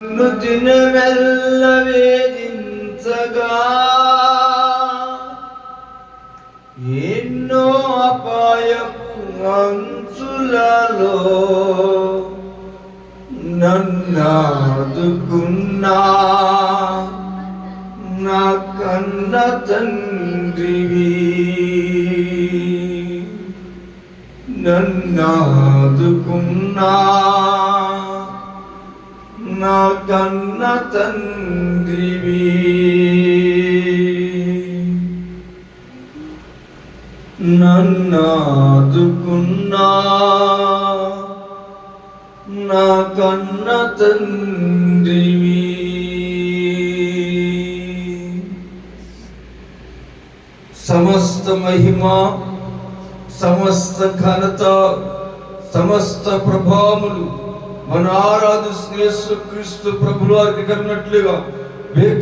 నన్ను మెల్ల వేధించగా. ఎన్నో అపాయపు అంచులలో నన్నాదుకున్నా నా కన్న తండ్రివి నన్నాదుకున్నా నా కన్న తండ్రివి. నన్నాదుకున్నా నా కన్న తండ్రివి. సమస్త మహిమ సమస్త ఘనత సమస్త ప్రభావములు మన ఆరాధ యేసు క్రీస్తు ప్రభులు వారికి కన్నట్లుగా